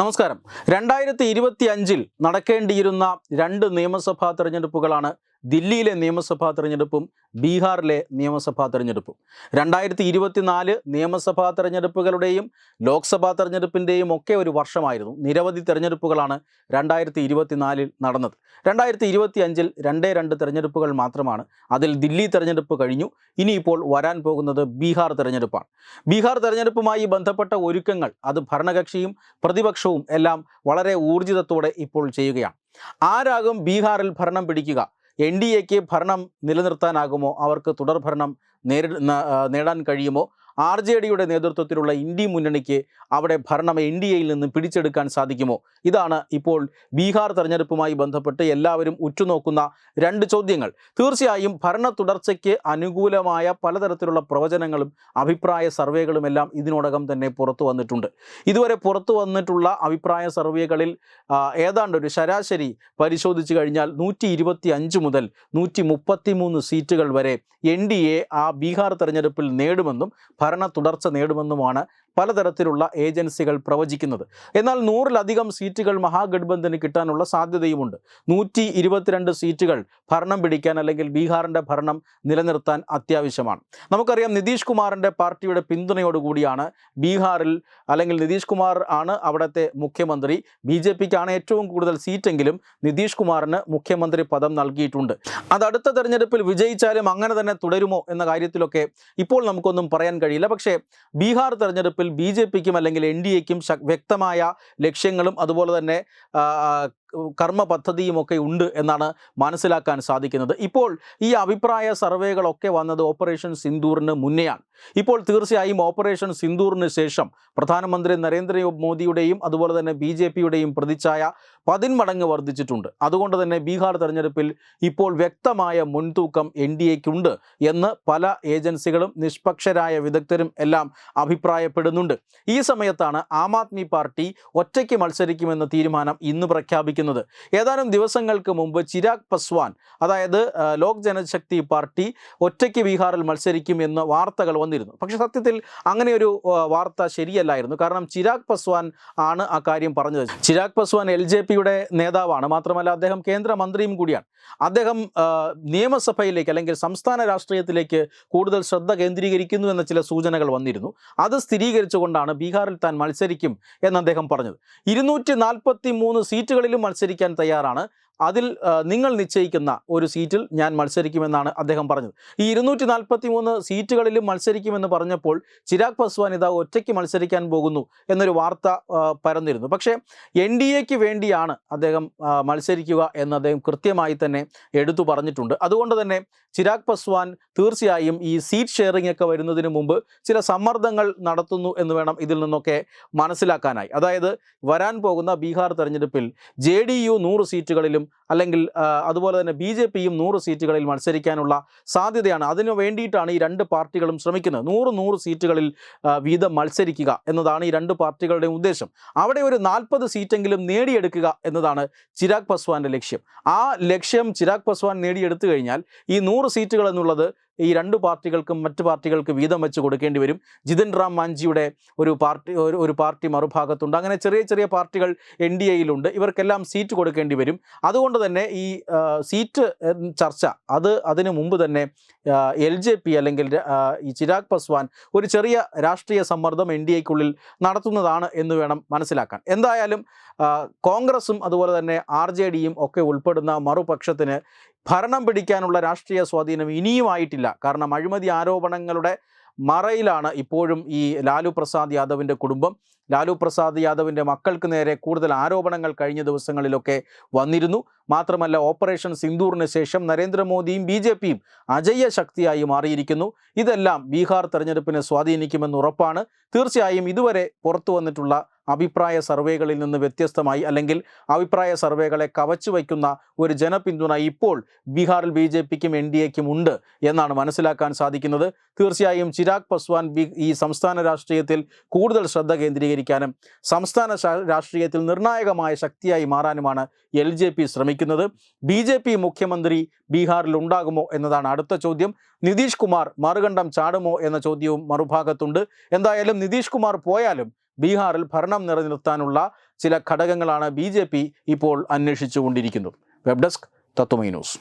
നമസ്കാരം. രണ്ടായിരത്തി ഇരുപത്തി അഞ്ചിൽ നടക്കേണ്ടിയിരുന്ന രണ്ട് നിയമസഭാ തെരഞ്ഞെടുപ്പുകളാണ് ദില്ലിയിലെ നിയമസഭാ തെരഞ്ഞെടുപ്പും ബീഹാറിലെ നിയമസഭാ തെരഞ്ഞെടുപ്പും. രണ്ടായിരത്തി ഇരുപത്തിനാല് നിയമസഭാ തെരഞ്ഞെടുപ്പുകളുടെയും ലോക്സഭാ തെരഞ്ഞെടുപ്പിന്റെയും ഒക്കെ ഒരു വർഷമായിരുന്നു. നിരവധി തെരഞ്ഞെടുപ്പുകളാണ് രണ്ടായിരത്തി ഇരുപത്തിനാലിൽ നടന്നത്. രണ്ടായിരത്തി ഇരുപത്തി അഞ്ചിൽ രണ്ടേ രണ്ട് തെരഞ്ഞെടുപ്പുകൾ മാത്രമാണ്. അതിൽ ദില്ലി തെരഞ്ഞെടുപ്പ് കഴിഞ്ഞു. ഇനിയിപ്പോൾ വരാൻ പോകുന്നത് ബീഹാർ തെരഞ്ഞെടുപ്പാണ്. ബീഹാർ തെരഞ്ഞെടുപ്പുമായി ബന്ധപ്പെട്ട ഒരുക്കങ്ങൾ അത് ഭരണകക്ഷിയും പ്രതിപക്ഷവും എല്ലാം വളരെ ഊർജിതത്തോടെ ഇപ്പോൾ ചെയ്യുകയാണ്. ആരാകും ബീഹാറിൽ ഭരണം പിടിക്കുക? എൻ ഡി എക്ക് ഭരണം നിലനിർത്താനാകുമോ? അവർക്ക് തുടർഭരണം നേരി ന- ആ, നേടാൻ കഴിയുമോ? ആർ ജെ ഡിയുടെ നേതൃത്വത്തിലുള്ള ഇന്ത്യ മുന്നണിക്ക് അവിടെ ഭരണം എൻ ഡി എയിൽ നിന്ന് പിടിച്ചെടുക്കാൻ സാധിക്കുമോ? ഇതാണ് ഇപ്പോൾ ബീഹാർ തെരഞ്ഞെടുപ്പുമായി ബന്ധപ്പെട്ട് എല്ലാവരും ഉറ്റുനോക്കുന്ന രണ്ട് ചോദ്യങ്ങൾ. തീർച്ചയായും ഭരണ തുടർച്ചയ്ക്ക് അനുകൂലമായ പലതരത്തിലുള്ള പ്രവചനങ്ങളും അഭിപ്രായ സർവേകളും എല്ലാം ഇതിനോടകം തന്നെ പുറത്തു വന്നിട്ടുണ്ട്. ഇതുവരെ പുറത്തു വന്നിട്ടുള്ള അഭിപ്രായ സർവേകളിൽ ഏതാണ്ട് ഒരു ശരാശരി പരിശോധിച്ചു കഴിഞ്ഞാൽ നൂറ്റി ഇരുപത്തി അഞ്ച് മുതൽ നൂറ്റി മുപ്പത്തി മൂന്ന് സീറ്റുകൾ വരെ എൻ ഡി എ ആ ബീഹാർ തെരഞ്ഞെടുപ്പിൽ നേടുമെന്നും ഭരണ തുടർച്ച നേടുമെന്നുമാണ് പലതരത്തിലുള്ള ഏജൻസികൾ പ്രവചിക്കുന്നത്. എന്നാൽ നൂറിലധികം സീറ്റുകൾ മഹാഗഡ്ബന്ധന് കിട്ടാനുള്ള സാധ്യതയുമുണ്ട്. നൂറ്റി ഇരുപത്തിരണ്ട് സീറ്റുകൾ ഭരണം പിടിക്കാൻ അല്ലെങ്കിൽ ബീഹാറിന്റെ ഭരണം നിലനിർത്താൻ അത്യാവശ്യമാണ്. നമുക്കറിയാം നിതീഷ് കുമാറിന്റെ പാർട്ടിയുടെ പിന്തുണയോടുകൂടിയാണ് ബീഹാറിൽ അല്ലെങ്കിൽ നിതീഷ് കുമാർ ആണ് അവിടുത്തെ മുഖ്യമന്ത്രി. ബി ജെ പിക്കാണ് ഏറ്റവും കൂടുതൽ സീറ്റെങ്കിലും നിതീഷ് കുമാറിന് മുഖ്യമന്ത്രി പദം നൽകിയിട്ടുണ്ട്. അത് അടുത്ത തെരഞ്ഞെടുപ്പിൽ വിജയിച്ചാലും അങ്ങനെ തന്നെ തുടരുമോ എന്ന കാര്യത്തിലൊക്കെ ഇപ്പോൾ നമുക്കൊന്നും പറയാൻ കഴിയില്ല. പക്ഷേ ബീഹാർ തെരഞ്ഞെടുപ്പിൽ ബി ജെ പിക്കും അല്ലെങ്കിൽ എൻ ഡി എക്കും വ്യക്തമായ ലക്ഷ്യങ്ങളും അതുപോലെ തന്നെ കർമ്മ പദ്ധതിയുമൊക്കെ ഉണ്ട് എന്നാണ് മനസ്സിലാക്കാൻ സാധിക്കുന്നത്. ഇപ്പോൾ ഈ അഭിപ്രായ സർവേകളൊക്കെ വന്നത് ഓപ്പറേഷൻ സിന്ദൂറിന് മുന്നെയാണ്. ഇപ്പോൾ തീർച്ചയായും ഓപ്പറേഷൻ സിന്ദൂറിന് ശേഷം പ്രധാനമന്ത്രി നരേന്ദ്രമോദിയുടെയും അതുപോലെ തന്നെ ബി ജെ പിയുടെയും പ്രതിച്ഛായ പതിന്മടങ്ങ് വർദ്ധിച്ചിട്ടുണ്ട്. അതുകൊണ്ട് തന്നെ ബീഹാർ തെരഞ്ഞെടുപ്പിൽ ഇപ്പോൾ വ്യക്തമായ മുൻതൂക്കം എൻ ഡി എക്കുണ്ട് എന്ന് പല ഏജൻസികളും നിഷ്പക്ഷരായ വിദഗ്ധരും എല്ലാം അഭിപ്രായപ്പെടുന്നുണ്ട്. ഈ സമയത്താണ് ആം ആദ്മി പാർട്ടി ഒറ്റയ്ക്ക് മത്സരിക്കുമെന്ന തീരുമാനം ഇന്ന് പ്രഖ്യാപിക്കുന്നത് ഏതാനും ദിവസങ്ങൾക്ക് മുമ്പ് ചിരാഗ് പസ്വാൻ അതായത് ലോക് ജനശക്തി പാർട്ടി ഒറ്റയ്ക്ക് ബീഹാറിൽ മത്സരിക്കും എന്ന വാർത്തകൾ വന്നിരുന്നു. പക്ഷേ സത്യത്തിൽ അങ്ങനെ ഒരു വാർത്ത ശരിയല്ലായിരുന്നു. കാരണം ചിരാഗ് പസ്വാൻ ആണ് ആ കാര്യം പറഞ്ഞത്. ചിരാഗ് പസ്വാൻ എൽ ജെ പിയുടെ നേതാവാണ്. മാത്രമല്ല അദ്ദേഹം കേന്ദ്രമന്ത്രിയും കൂടിയാണ്. അദ്ദേഹം നിയമസഭയിലേക്ക് അല്ലെങ്കിൽ സംസ്ഥാന രാഷ്ട്രീയത്തിലേക്ക് കൂടുതൽ ശ്രദ്ധ കേന്ദ്രീകരിക്കുന്നു എന്ന ചില സൂചനകൾ വന്നിരുന്നു. അത് സ്ഥിരീകരിച്ചുകൊണ്ടാണ് ബീഹാറിൽ താൻ മത്സരിക്കും എന്ന് അദ്ദേഹം പറഞ്ഞത്. ഇരുന്നൂറ്റി സീറ്റുകളിലും മത്സരിക്കാൻ തയ്യാറാണ്. അതിൽ നിങ്ങൾ നിശ്ചയിക്കുന്ന ഒരു സീറ്റിൽ ഞാൻ മത്സരിക്കുമെന്നാണ് അദ്ദേഹം പറഞ്ഞത്. ഈ ഇരുന്നൂറ്റി നാൽപ്പത്തി മൂന്ന് സീറ്റുകളിലും മത്സരിക്കുമെന്ന് പറഞ്ഞപ്പോൾ ചിരാഗ് പസ്വാൻ ഇതാ ഒറ്റയ്ക്ക് മത്സരിക്കാൻ പോകുന്നു എന്നൊരു വാർത്ത പരന്നിരുന്നു. പക്ഷേ എൻ ഡി എക്ക് വേണ്ടിയാണ് അദ്ദേഹം മത്സരിക്കുക എന്ന് അദ്ദേഹം കൃത്യമായി തന്നെ എടുത്തു പറഞ്ഞിട്ടുണ്ട്. അതുകൊണ്ട് തന്നെ ചിരാഗ് പസ്വാൻ തീർച്ചയായും ഈ സീറ്റ് ഷെയറിംഗ് ഒക്കെ വരുന്നതിന് മുമ്പ് ചില സമ്മർദ്ദങ്ങൾ നടത്തുന്നു എന്ന് വേണം ഇതിൽ നിന്നൊക്കെ മനസ്സിലാക്കാനായി. അതായത് വരാൻ പോകുന്ന ബീഹാർ തെരഞ്ഞെടുപ്പിൽ ജെ ഡി യു നൂറ് സീറ്റുകളിലും അല്ലെങ്കിൽ അതുപോലെ തന്നെ ബി ജെ പിയും നൂറ് സീറ്റുകളിൽ മത്സരിക്കാനുള്ള സാധ്യതയാണ്. അതിനു വേണ്ടിയിട്ടാണ് ഈ രണ്ട് പാർട്ടികളും ശ്രമിക്കുന്നത്. നൂറ് നൂറ് സീറ്റുകളിൽ വീതം മത്സരിക്കുക എന്നതാണ് ഈ രണ്ട് പാർട്ടികളുടെയും ഉദ്ദേശം. അവിടെ ഒരു നാൽപ്പത് സീറ്റെങ്കിലും നേടിയെടുക്കുക എന്നതാണ് ചിരാഗ് പസ്വാന്റെ ലക്ഷ്യം. ആ ലക്ഷ്യം ചിരാഗ് പസ്വാൻ നേടിയെടുത്തു കഴിഞ്ഞാൽ ഈ നൂറ് സീറ്റുകൾ എന്നുള്ളത് ഈ രണ്ട് പാർട്ടികൾക്കും മറ്റ് പാർട്ടികൾക്ക് വീതം വെച്ച് കൊടുക്കേണ്ടി വരും. ജിതിൻ റാം മാഞ്ചിയുടെ ഒരു പാർട്ടി ഒരു പാർട്ടി മറുഭാഗത്തുണ്ട്. അങ്ങനെ ചെറിയ ചെറിയ പാർട്ടികൾ എൻ ഡി എയിലുണ്ട്. ഇവർക്കെല്ലാം സീറ്റ് കൊടുക്കേണ്ടി വരും. അതുകൊണ്ട് തന്നെ ഈ സീറ്റ് ചർച്ച അത് അതിനു മുമ്പ് തന്നെ എൽ ജെ പി അല്ലെങ്കിൽ ഈ ചിരാഗ് പസ്വാൻ ഒരു ചെറിയ രാഷ്ട്രീയ സമ്മർദ്ദം എൻ ഡി എക്കുള്ളിൽ നടത്തുന്നതാണ് എന്ന് വേണം മനസ്സിലാക്കാൻ. എന്തായാലും കോൺഗ്രസും അതുപോലെ തന്നെ ആർ ജെ ഡിയും ഒക്കെ ഉൾപ്പെടുന്ന മറുപക്ഷത്തിന് ഭരണം പിടിക്കാനുള്ള രാഷ്ട്രീയ സ്വാധീനം ഇനിയുമായിട്ടില്ല കാരണം അഴിമതി ആരോപണങ്ങളുടെ മറയിലാണ് ഇപ്പോഴും ഈ ലാലു പ്രസാദ് യാദവിന്റെ കുടുംബം. ലാലു പ്രസാദ് യാദവിന്റെ മക്കൾക്ക് നേരെ കൂടുതൽ ആരോപണങ്ങൾ കഴിഞ്ഞ ദിവസങ്ങളിലൊക്കെ വന്നിരുന്നു. മാത്രമല്ല ഓപ്പറേഷൻ സിന്ദൂറിന് ശേഷം നരേന്ദ്രമോദിയും ബി ജെ പിയും അജയ്യ ശക്തിയായി മാറിയിരിക്കുന്നു. ഇതെല്ലാം ബീഹാർ തെരഞ്ഞെടുപ്പിനെ സ്വാധീനിക്കുമെന്ന് ഉറപ്പാണ്. തീർച്ചയായും ഇതുവരെ പുറത്തു വന്നിട്ടുള്ള അഭിപ്രായ സർവേകളിൽ നിന്ന് വ്യത്യസ്തമായി അല്ലെങ്കിൽ അഭിപ്രായ സർവേകളെ കവച്ചു വയ്ക്കുന്ന ഒരു ജനപിന്തുണ ഇപ്പോൾ ബീഹാറിൽ ബി ജെ പിക്കും എൻ ഡി എക്കും ഉണ്ട് എന്നാണ് മനസ്സിലാക്കാൻ സാധിക്കുന്നത്. തീർച്ചയായും ചിരാഗ് പസ്വാൻ ഈ സംസ്ഥാന രാഷ്ട്രീയത്തിൽ കൂടുതൽ ശ്രദ്ധ കേന്ദ്രീകരിക്കാനും സംസ്ഥാന രാഷ്ട്രീയത്തിൽ നിർണായകമായ ശക്തിയായി മാറാനുമാണ് എൽ ജെ പി ശ്രമിക്കുന്നത്. ബി ജെ പി മുഖ്യമന്ത്രി ബീഹാറിൽ ഉണ്ടാകുമോ എന്നതാണ് അടുത്ത ചോദ്യം. നിതീഷ് കുമാർ മറുകണ്ഠം ചാടുമോ എന്ന ചോദ്യവും മറുഭാഗത്തുണ്ട്. എന്തായാലും നിതീഷ് കുമാർ പോയാലും ബീഹാറിൽ ഭരണം നിലനിർത്താനുള്ള ചില ഘടകങ്ങളാണ് ബി ഇപ്പോൾ അന്വേഷിച്ചുകൊണ്ടിരിക്കുന്നത്. വെബ് ഡെസ്ക് തത്വമൈ ന്യൂസ്.